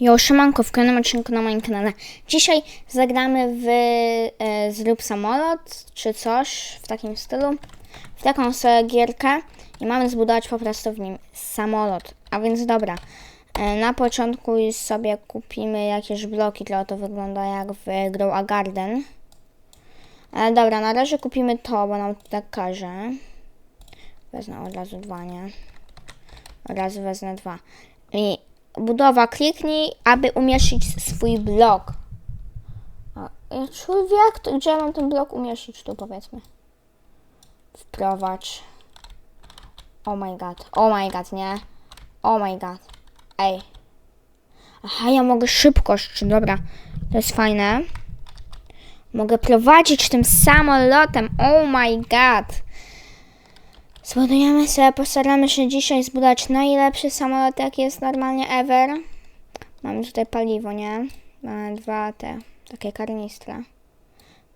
Jo, siemanko, w kolejnym odcinku na moim kanale. Dzisiaj zagramy w e, Zrób samolot, czy coś w takim stylu. W taką sobie gierkę i mamy zbudować po prostu w nim samolot. A więc dobra, e, na początku sobie kupimy jakieś bloki, tylko to wygląda jak w Grow a Garden. Ale dobra, na razie kupimy to, bo nam to tak każe. Wezmę od razu dwa, nie? Od razu wezmę dwa. I budowa, kliknij, aby umieścić swój blok. Człowiek, to gdzie mam ten blok umieścić tu, powiedzmy. Wprowadź. Oh my god, oh my god, nie? Oh my god. Ej. Aha, ja mogę szybkość, dobra. To jest fajne. Mogę prowadzić tym samolotem, oh my god. Zbudujemy sobie, postaramy się dzisiaj zbudować najlepszy samolot, jaki jest normalnie ever. Mamy tutaj paliwo, nie? Mamy dwa te, takie karnistra.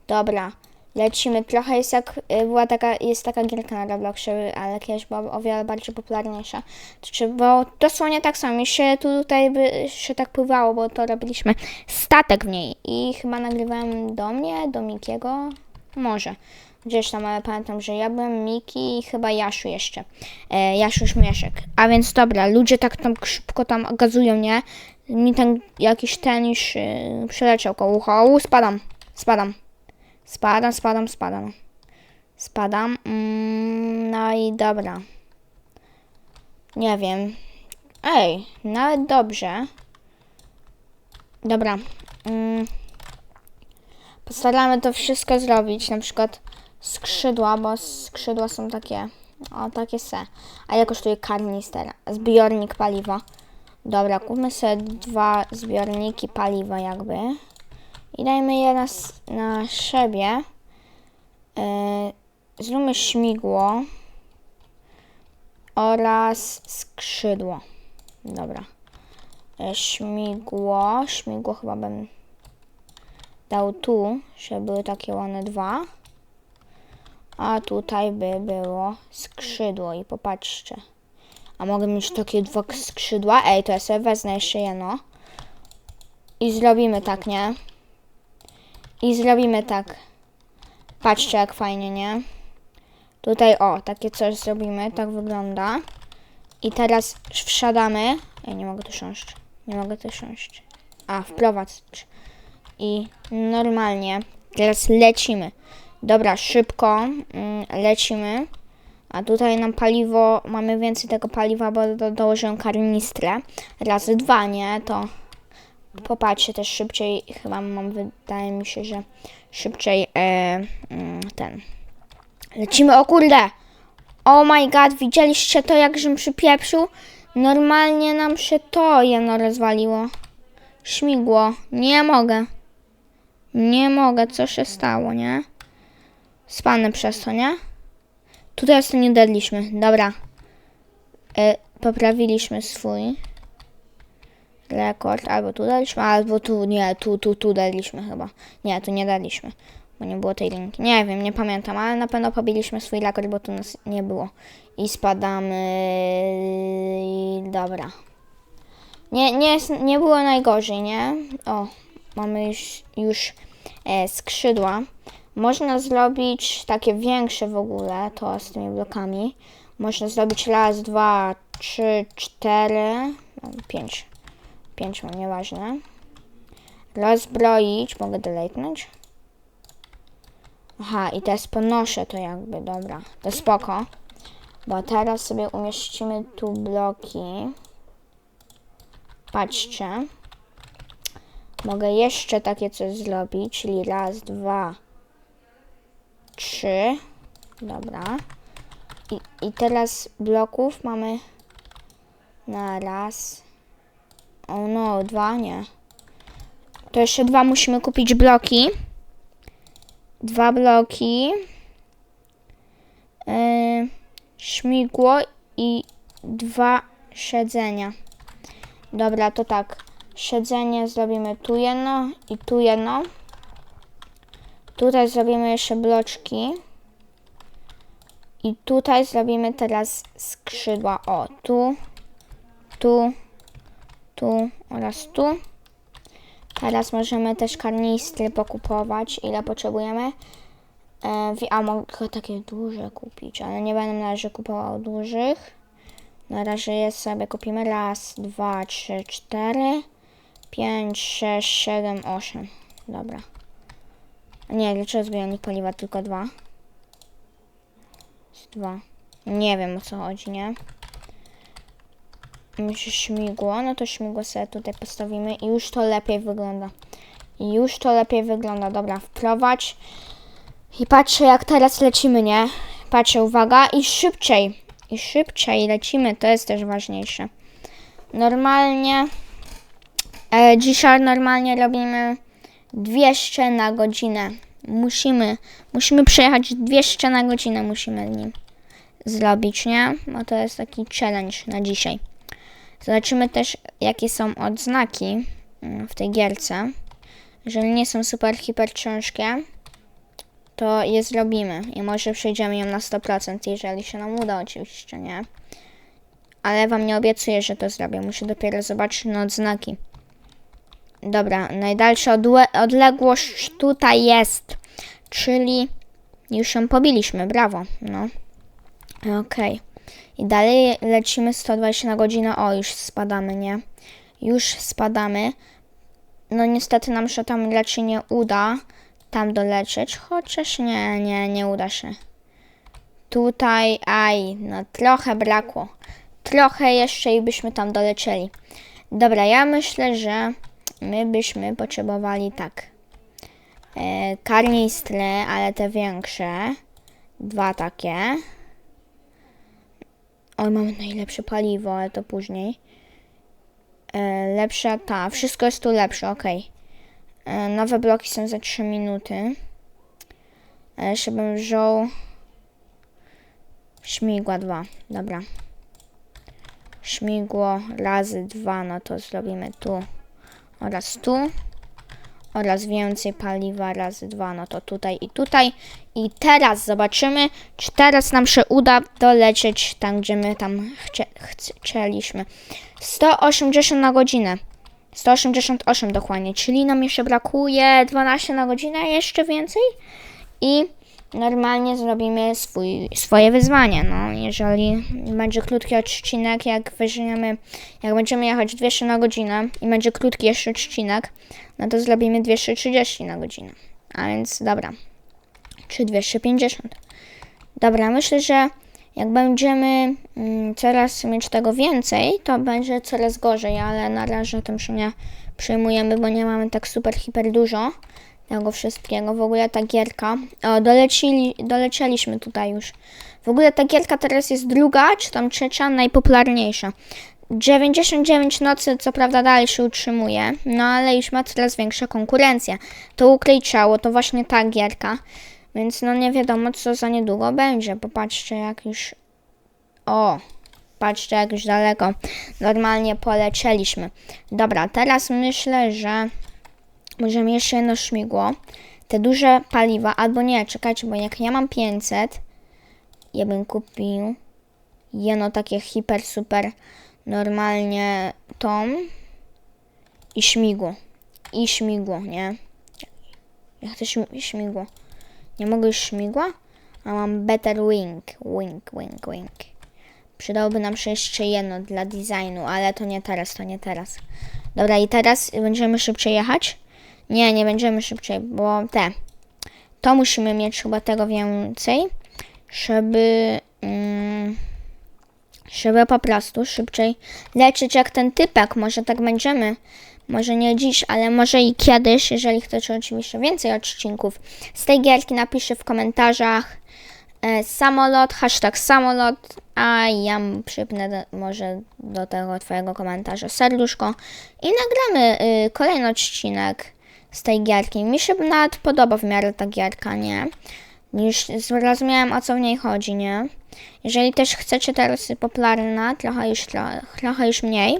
Dobra, lecimy. Trochę jest jak, y, była taka, jest taka gierka na Robloxie, ale kiedyś była o wiele bardziej popularniejsza. Czy, bo dosłownie tak samo, mi się tu tutaj by się tak pływało, bo to robiliśmy statek w niej. I chyba nagrywałem do mnie, do Mikiego, może. Gdzieś tam, ale pamiętam, że ja byłem Miki i chyba Jaszu jeszcze. E, Jaszu Śmieszek. A więc dobra, ludzie tak tam szybko tam gazują, nie? Mi ten jakiś ten już yy, przeleciał koło ucha. U, spadam, spadam. Spadam, spadam, spadam. Spadam. Mm, no i dobra. Nie wiem. Ej, nawet dobrze. Dobra. Mm. Postaramy to wszystko zrobić, na przykład skrzydła, bo skrzydła są takie, o takie se. A ile kosztuje karnister? Zbiornik paliwa. Dobra, kupmy sobie dwa zbiorniki paliwa jakby. I dajmy je na, na siebie. Yy, zróbmy śmigło oraz skrzydło. Dobra. Yy, śmigło, śmigło chyba bym dał tu, żeby były takie one dwa. A tutaj by było skrzydło i popatrzcie. A mogę mieć takie dwa skrzydła? Ej, to ja sobie wezmę jeszcze jedno. I zrobimy tak, nie? I zrobimy tak. Patrzcie jak fajnie, nie? Tutaj o, takie coś zrobimy, tak wygląda. I teraz wsiadamy. Ej, nie mogę tu siąść. Nie mogę tu siąść. A, wprowadź. I normalnie. Teraz lecimy. Dobra, szybko mm, lecimy. A tutaj nam paliwo, mamy więcej tego paliwa, bo do, dołożyłem karnistrę. Razy dwa, nie? To popatrzcie też szybciej, chyba mam, wydaje mi się, że szybciej e, mm, ten. Lecimy, o kurde! Oh my god, widzieliście to, jak żem przypieprzył? Normalnie nam się to jedno rozwaliło. Śmigło. Nie mogę. Nie mogę, co się stało, nie? Spanę przez to, nie? Tutaj jeszcze nie daliśmy. Dobra. E, poprawiliśmy swój rekord. Albo tu daliśmy, albo tu, nie, tu, tu, tu daliśmy chyba. Nie, tu nie daliśmy, bo nie było tej linki. Nie wiem, nie pamiętam, ale na pewno pobiliśmy swój rekord, bo tu nas nie było. I spadamy. Dobra. Nie, nie, nie było najgorzej, nie? O, mamy już, już e, skrzydła. Można zrobić takie większe w ogóle, to z tymi blokami. Można zrobić raz, dwa, trzy, cztery, no, pięć. Pięć mam, nieważne. Rozbroić, mogę deletenąć. Aha, i teraz ponoszę to jakby, dobra. To spoko. Bo teraz sobie umieścimy tu bloki. Patrzcie. Mogę jeszcze takie coś zrobić, czyli raz, dwa, trzy. Dobra. I, I teraz bloków mamy na raz. O no, dwa nie. To jeszcze dwa musimy kupić bloki. Dwa bloki. Yy, śmigło i dwa siedzenia. Dobra, to tak. Siedzenie zrobimy tu jedno i tu jedno. Tutaj zrobimy jeszcze bloczki. I tutaj zrobimy teraz skrzydła. O, tu, tu, tu. oraz tu. Teraz możemy też karnistry pokupować, ile potrzebujemy. E, a mogę takie duże kupić, ale nie będę na razie kupował dużych. Na razie je sobie kupimy raz, dwa, trzy, cztery, pięć, sześć, siedem, osiem. Dobra. Nie, dlaczego zbiornik paliwa tylko dwa? Jest dwa. Nie wiem o co chodzi, nie? Myślę śmigło, no to śmigło sobie tutaj postawimy i już to lepiej wygląda. Już to lepiej wygląda. Dobra, wprowadź. I patrzę jak teraz lecimy, nie? Patrzę, uwaga, i szybciej. I szybciej lecimy, to jest też ważniejsze. Normalnie, e, dzisiaj normalnie robimy 200 na godzinę. Musimy, musimy przejechać 200 na godzinę, musimy nim zrobić, nie? Bo to jest taki challenge na dzisiaj. Zobaczymy też, jakie są odznaki mm, w tej gierce. Jeżeli nie są super, hiper ciężkie, to je zrobimy i może przejdziemy ją na 100%, jeżeli się nam uda oczywiście, nie? Ale wam nie obiecuję, że to zrobię. Muszę dopiero zobaczyć na odznaki. Dobra, najdalsza odle- odległość tutaj jest, czyli już ją pobiliśmy, brawo, no. Okej. I dalej lecimy 120 na godzinę. O, już spadamy, nie? Już spadamy. No niestety nam się tam raczej nie uda tam dolecieć, chociaż nie, nie, nie uda się. Tutaj, aj, no trochę brakło. Trochę jeszcze i byśmy tam dolecieli. Dobra, ja myślę, że my byśmy potrzebowali tak. E, ale te większe. Dwa takie. Oj, mamy najlepsze paliwo, ale to później. E, lepsza ta, wszystko jest tu lepsze, ok. E, nowe bloki są za 3 minuty. E, jeszcze bym wziął śmigła 2, dobra. Śmigło razy 2, no to zrobimy tu oraz tu. Oraz więcej paliwa razy 2, no to tutaj i tutaj. I teraz zobaczymy, czy teraz nam się uda dolecieć tam, gdzie my tam chcie, chcieliśmy. 180 na godzinę. 188 dokładnie, czyli nam jeszcze brakuje 12 na godzinę, jeszcze więcej. I normalnie zrobimy swój, swoje wyzwanie. No, jeżeli będzie krótki odcinek, jak weźmiemy, jak będziemy jechać 200 na godzinę i będzie krótki jeszcze odcinek, no to zrobimy 230 na godzinę. A więc dobra. Czy 250. Dobra, myślę, że jak będziemy mm, coraz mieć tego więcej, to będzie coraz gorzej, ale na razie tym się nie przejmujemy, bo nie mamy tak super, hiper dużo tego wszystkiego. W ogóle ta gierka, o, dolecili, dolecieliśmy tutaj już. W ogóle ta gierka teraz jest druga, czy tam trzecia, najpopularniejsza. 99 nocy, co prawda dalej się utrzymuje, no ale już ma coraz większa konkurencja. To ukryj ciało, to właśnie ta gierka. Więc no nie wiadomo, co za niedługo będzie. Popatrzcie, jak już. O, patrzcie, jak już daleko normalnie polecieliśmy. Dobra, teraz myślę, że możemy jeszcze jedno śmigło. Te duże paliwa, albo nie, czekajcie, bo jak ja mam 500, ja bym kupił jedno takie hiper, super, normalnie tom i śmigło. I śmigło, nie? Ja chcę śmi- śmigło. Nie mogę już śmigła? A mam better wing. Wing, wing, wing. Przydałoby nam się jeszcze jedno dla designu, ale to nie teraz, to nie teraz. Dobra, i teraz będziemy szybciej jechać? Nie, nie będziemy szybciej, bo te. To musimy mieć chyba tego więcej, żeby. Mm, żeby po prostu szybciej lecieć jak ten typek. Może tak będziemy. Może nie dziś, ale może i kiedyś, jeżeli chcecie oczywiście więcej odcinków z tej gierki, napiszcie w komentarzach e, samolot, hashtag samolot, a ja przypnę do, może do tego twojego komentarza serduszko i nagramy y, kolejny odcinek z tej gierki. Mi się nawet podoba w miarę ta gierka, nie? Już zrozumiałem o co w niej chodzi, nie? Jeżeli też chcecie teraz popularna, trochę już, trochę, trochę już mniej,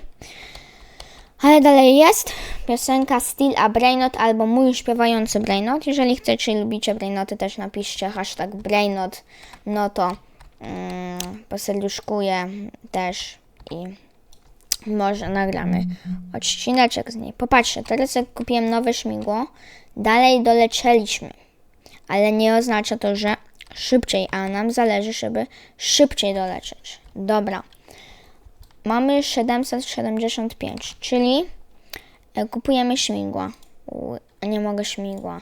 ale dalej jest piosenka Still a Brainot albo mój śpiewający Brainot. Jeżeli chcecie i lubicie Brainoty, też napiszcie hashtag Brainot, no to mm, też i może nagramy odcineczek z niej. Popatrzcie, teraz jak kupiłem nowe śmigło, dalej dolecieliśmy. Ale nie oznacza to, że szybciej, a nam zależy, żeby szybciej dolecieć. Dobra. Mamy 775, czyli e, kupujemy śmigła. Nie mogę śmigła,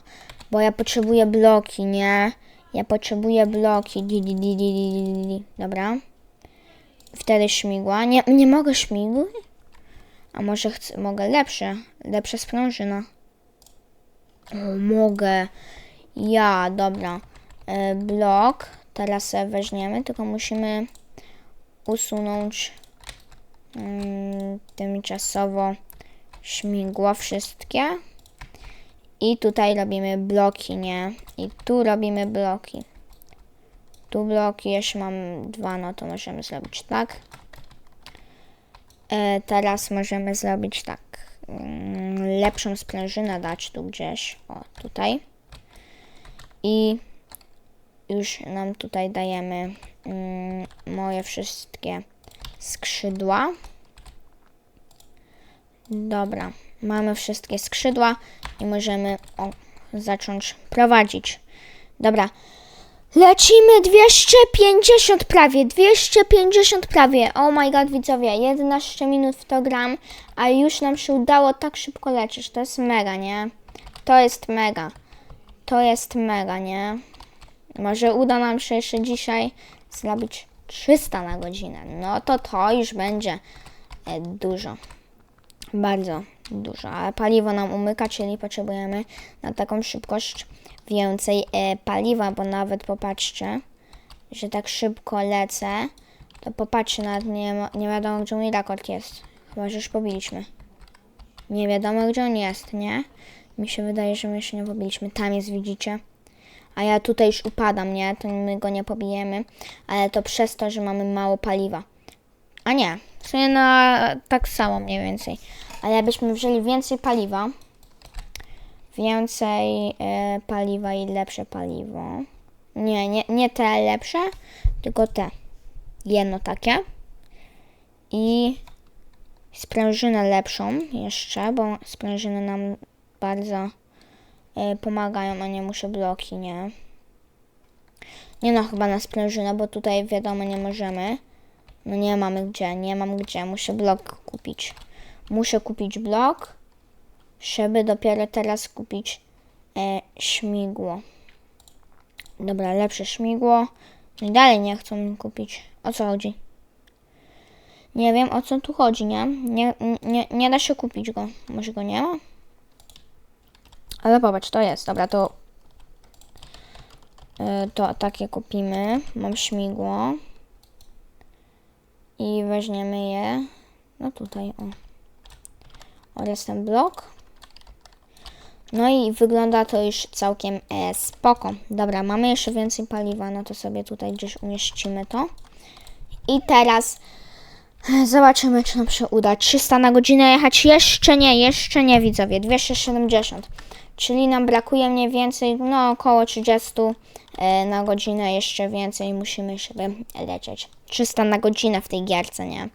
bo ja potrzebuję bloki, nie? Ja potrzebuję bloki. Di, di, di. Dobra. Wtedy śmigła. Nie, nie mogę śmigły? A może chcę, mogę lepsze? Lepsze sprężyna. O, mogę. Ja, dobra. E, blok. Teraz weźmiemy, tylko musimy usunąć mm, tymczasowo śmigła wszystkie. I tutaj robimy bloki, nie? I tu robimy bloki. Tu bloki, jeszcze mam dwa, no to możemy zrobić tak. E, teraz możemy zrobić tak. Mm, lepszą sprężynę dać tu gdzieś. O, tutaj. I już nam tutaj dajemy mm, moje wszystkie skrzydła. Dobra, mamy wszystkie skrzydła i możemy o, zacząć prowadzić. Dobra, lecimy 250 prawie, 250 prawie. Oh my god, widzowie, 11 minut w to gram, a już nam się udało tak szybko lecieć. To jest mega, nie? To jest mega. To jest mega, nie? Może uda nam się jeszcze dzisiaj zrobić 300 na godzinę. No to to już będzie e, dużo. Bardzo dużo. Ale paliwo nam umyka, czyli potrzebujemy na taką szybkość więcej e, paliwa, bo nawet popatrzcie, że tak szybko lecę, to popatrzcie, nawet nie, nie wiadomo, gdzie mój rekord jest. Chyba, że już pobiliśmy. Nie wiadomo, gdzie on jest, nie? Mi się wydaje, że my jeszcze nie pobiliśmy. Tam jest, widzicie? A ja tutaj już upadam, nie? To my go nie pobijemy, ale to przez to, że mamy mało paliwa. A nie, w sumie na tak samo mniej więcej. Ale jakbyśmy wzięli więcej paliwa, więcej e, paliwa i lepsze paliwo. Nie, nie, nie te lepsze, tylko te. Jedno takie. I sprężynę lepszą jeszcze, bo sprężyny nam bardzo e, pomagają, a nie muszę bloki, nie. Nie no, chyba na sprężynę, bo tutaj wiadomo nie możemy. No nie mamy gdzie, nie mam gdzie, muszę blok kupić. Muszę kupić blok, żeby dopiero teraz kupić e, śmigło. Dobra, lepsze śmigło. No i dalej nie chcą mi kupić. O co chodzi? Nie wiem o co tu chodzi, nie? Nie, nie, nie da się kupić go. Może go nie ma? Ale popatrz, to jest. Dobra, to e, to takie kupimy. Mam śmigło. I weźmiemy je. No tutaj, o. Oraz ten blok. No i wygląda to już całkiem e, spoko. Dobra, mamy jeszcze więcej paliwa, no to sobie tutaj gdzieś umieścimy to. I teraz e, zobaczymy, czy nam się uda. 300 na godzinę jechać? Jeszcze nie, jeszcze nie, widzowie. 270. Czyli nam brakuje mniej więcej, no około 30 e, na godzinę, jeszcze więcej musimy sobie lecieć. 300 na godzinę w tej gierce, nie?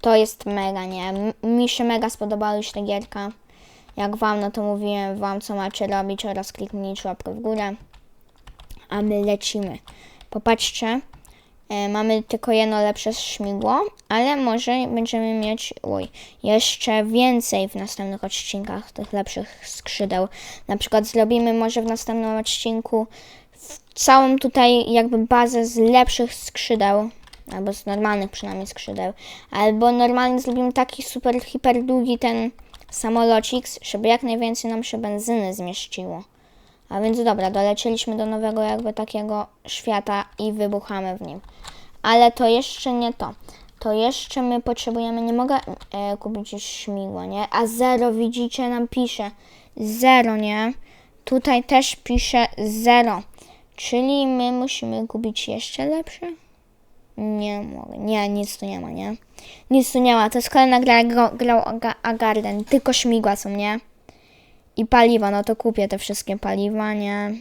To jest mega, nie? Mi się mega spodobała już ta gierka. Jak wam, no to mówiłem wam, co macie robić oraz kliknijcie łapkę w górę. A my lecimy. Popatrzcie, e, mamy tylko jedno lepsze śmigło, ale może będziemy mieć, oj, jeszcze więcej w następnych odcinkach tych lepszych skrzydeł. Na przykład zrobimy może w następnym odcinku całą tutaj jakby bazę z lepszych skrzydeł, albo z normalnych przynajmniej skrzydeł, albo normalnie zrobimy taki super, hiper długi ten samolocik, żeby jak najwięcej nam się benzyny zmieściło. A więc dobra, dolecieliśmy do nowego jakby takiego świata i wybuchamy w nim. Ale to jeszcze nie to. To jeszcze my potrzebujemy, nie mogę e, kupić śmigła, nie? A zero, widzicie, nam pisze. Zero, nie? Tutaj też pisze zero. Czyli my musimy kupić jeszcze lepsze? Nie mogę. Nie, nic tu nie ma, nie? Nic tu nie ma. To jest kolejna gra, grał, grał Aga- Agarden. Tylko śmigła są, nie? I paliwa, no to kupię te wszystkie paliwa, nie?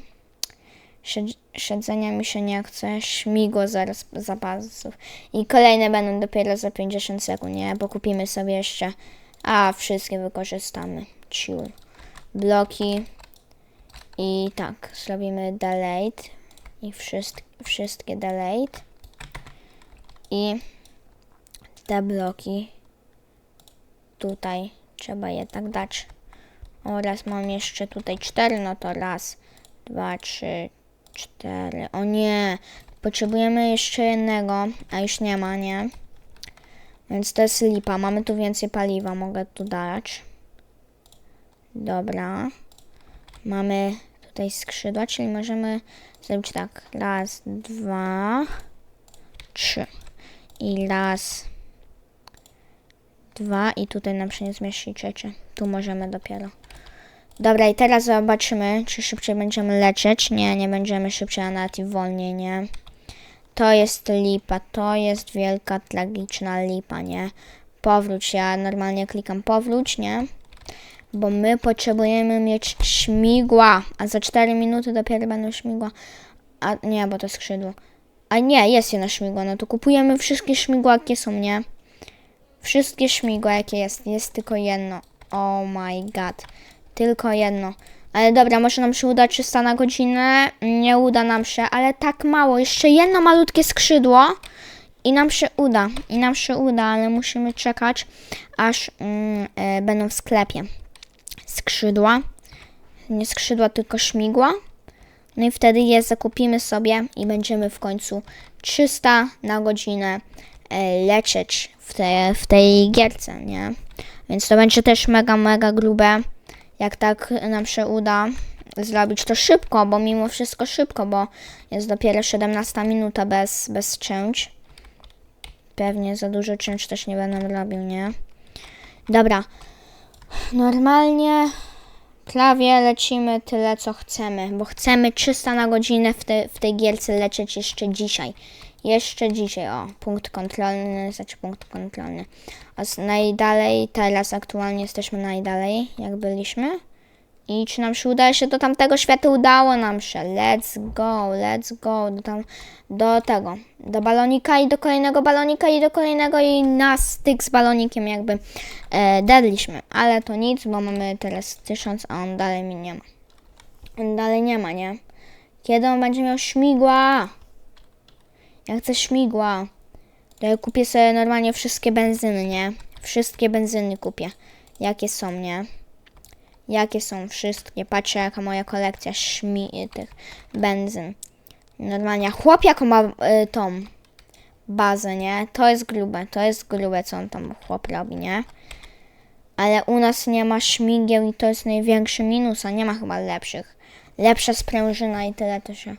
Siedz- Siedzenia mi się nie chce, śmigło zaraz zapasów. I kolejne będą dopiero za 50 sekund, nie? Bo kupimy sobie jeszcze, a wszystkie wykorzystamy. Ciul. Bloki. I tak, zrobimy delete. I wszystk- wszystkie delete. I te bloki tutaj trzeba je tak dać. Oraz mam jeszcze tutaj cztery, no to raz, dwa, trzy, cztery. O nie, potrzebujemy jeszcze jednego, a już nie ma, nie? Więc to jest lipa. Mamy tu więcej paliwa, mogę tu dać. Dobra. Mamy tutaj skrzydła, czyli możemy zrobić tak. Raz, dwa, trzy. I raz, dwa i tutaj nam się nie zmieści trzecie. Tu możemy dopiero. Dobra, i teraz zobaczymy, czy szybciej będziemy leczyć. Nie, nie będziemy szybciej, a nawet i wolniej, nie. To jest lipa, to jest wielka, tragiczna lipa, nie. Powróć, ja normalnie klikam powróć, nie. Bo my potrzebujemy mieć śmigła, a za 4 minuty dopiero będą śmigła. A nie, bo to skrzydło. A nie, jest jedno śmigło, no to kupujemy wszystkie śmigła, jakie są, nie. Wszystkie śmigła, jakie jest. Jest tylko jedno. Oh my god. Tylko jedno. Ale dobra, może nam się uda 300 na godzinę. Nie uda nam się, ale tak mało. Jeszcze jedno malutkie skrzydło. I nam się uda. I nam się uda, ale musimy czekać, aż mm, e, będą w sklepie. Skrzydła. Nie skrzydła, tylko śmigła. No i wtedy je zakupimy sobie i będziemy w końcu 300 na godzinę e, leczyć w, te, w tej gierce, nie? Więc to będzie też mega, mega grube, jak tak nam się uda zrobić to szybko, bo mimo wszystko szybko, bo jest dopiero 17 minuta bez, bez czymś. Pewnie za dużo czymś też nie będę robił, nie? Dobra. Normalnie prawie lecimy tyle, co chcemy, bo chcemy 300 na godzinę w, te, w tej gierce lecieć jeszcze dzisiaj. Jeszcze dzisiaj, o, punkt kontrolny, znaczy punkt kontrolny. A najdalej, teraz aktualnie jesteśmy najdalej, jak byliśmy. I czy nam się udaje się do tamtego świata? Udało nam się. Let's go, let's go. Do, tam, do tego, do balonika i do kolejnego balonika i do kolejnego i na styk z balonikiem jakby e, dadliśmy. Ale to nic, bo mamy teraz tysiąc, a on dalej mi nie ma. On dalej nie ma, nie? Kiedy on będzie miał śmigła? Ja chcę śmigła. To ja kupię sobie normalnie wszystkie benzyny, nie? Wszystkie benzyny kupię. Jakie są, nie? Jakie są wszystkie? Patrzę, jaka moja kolekcja śmi tych benzyn. Normalnie, chłop jaką ma y, tą bazę, nie? To jest grube, to jest grube, co on tam chłop robi, nie? Ale u nas nie ma śmigieł i to jest największy minus, a nie ma chyba lepszych. Lepsza sprężyna i tyle to się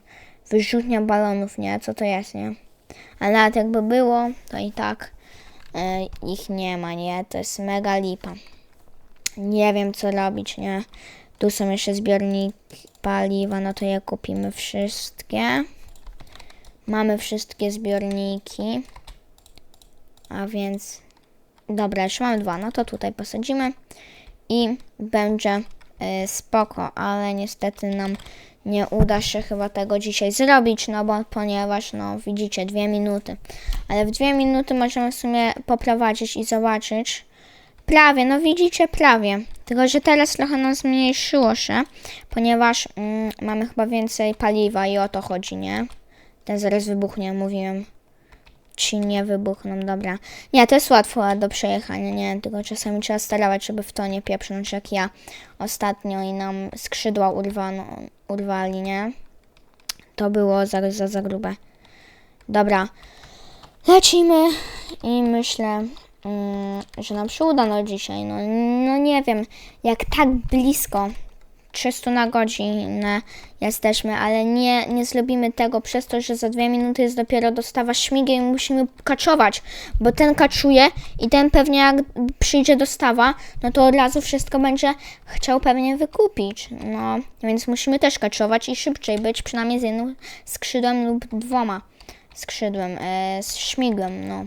wyrzutnia balonów, nie? Co to jest, nie? A nawet jakby było, to i tak e, ich nie ma, nie? To jest mega lipa. Nie wiem, co robić, nie? Tu są jeszcze zbiorniki paliwa, no to je kupimy wszystkie. Mamy wszystkie zbiorniki. A więc... Dobra, już mamy dwa, no to tutaj posadzimy. I będzie y, spoko, ale niestety nam nie uda się chyba tego dzisiaj zrobić, no bo ponieważ, no widzicie, dwie minuty. Ale w dwie minuty możemy w sumie poprowadzić i zobaczyć. Prawie, no widzicie, prawie. Tylko, że teraz trochę nam zmniejszyło się, ponieważ mm, mamy chyba więcej paliwa i o to chodzi, nie? Ten zaraz wybuchnie, mówiłem. Ci nie wybuchną, dobra. Nie, to jest łatwo do przejechania, nie? Tylko czasami trzeba sterować, żeby w to nie pieprznąć, jak ja ostatnio i nam skrzydła urwano, urwali, nie? To było za, za, za grube. Dobra. Lecimy i myślę, że nam się uda no dzisiaj. No, no nie wiem, jak tak blisko 300 na godzinę jesteśmy, ale nie, nie zrobimy tego przez to, że za dwie minuty jest dopiero dostawa śmigieł i musimy kaczować, bo ten kaczuje i ten pewnie jak przyjdzie dostawa, no to od razu wszystko będzie chciał pewnie wykupić. No, więc musimy też kaczować i szybciej być, przynajmniej z jednym skrzydłem lub dwoma skrzydłem, e, z śmigłem, no.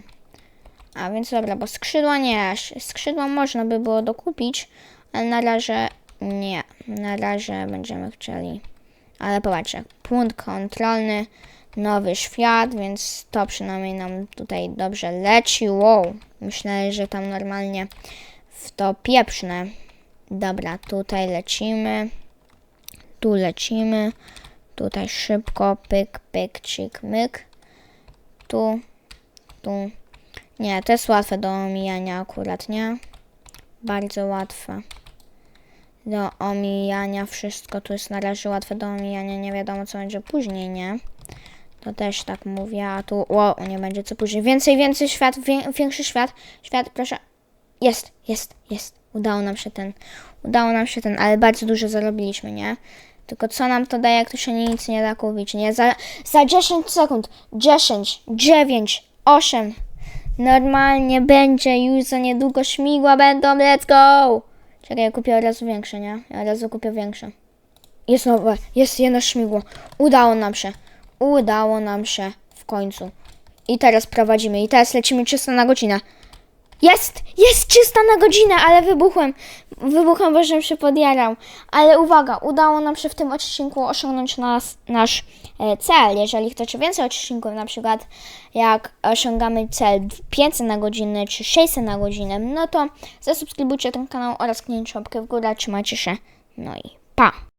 A więc dobra, bo skrzydła nie, skrzydła można by było dokupić, ale na razie nie. Na razie będziemy chcieli Ale popatrzcie, punkt kontrolny, nowy świat, więc to przynajmniej nam tutaj dobrze leci. Wow, myślę, że tam normalnie w to pieprzne. Dobra, tutaj lecimy. Tu lecimy. Tutaj szybko, pyk, pyk, cik, myk. Tu, tu. Nie, to jest łatwe do omijania akurat, nie? Bardzo łatwe. Do omijania wszystko tu jest na razie łatwe do omijania. Nie wiadomo co będzie później, nie? To też tak mówię, a tu o, nie będzie co później. Więcej, więcej świat, wię, większy świat. Świat, proszę. Jest, jest, jest. Udało nam się ten. Udało nam się ten, ale bardzo dużo zarobiliśmy, nie? Tylko co nam to daje, jak tu się nic nie da kupić, nie? Za, za 10 sekund. 10, 9, 8. Normalnie będzie już za niedługo śmigła będą. Let's go! Czekaj, ja kupię od razu większe, nie? Ja od razu kupię większe. Jest nowe, jest jedno śmigło. Udało nam się. Udało nam się w końcu. I teraz prowadzimy. I teraz lecimy 300 na godzinę. Jest! Jest 300 na godzinę, ale wybuchłem. Wybuchłem, bo żebym się podjarał. Ale uwaga, udało nam się w tym odcinku osiągnąć nas, nasz e, cel. Jeżeli chcecie więcej odcinków, na przykład jak osiągamy cel 500 na godzinę czy 600 na godzinę, no to zasubskrybujcie ten kanał oraz kliknijcie łapkę w górę. Trzymajcie się. No i pa!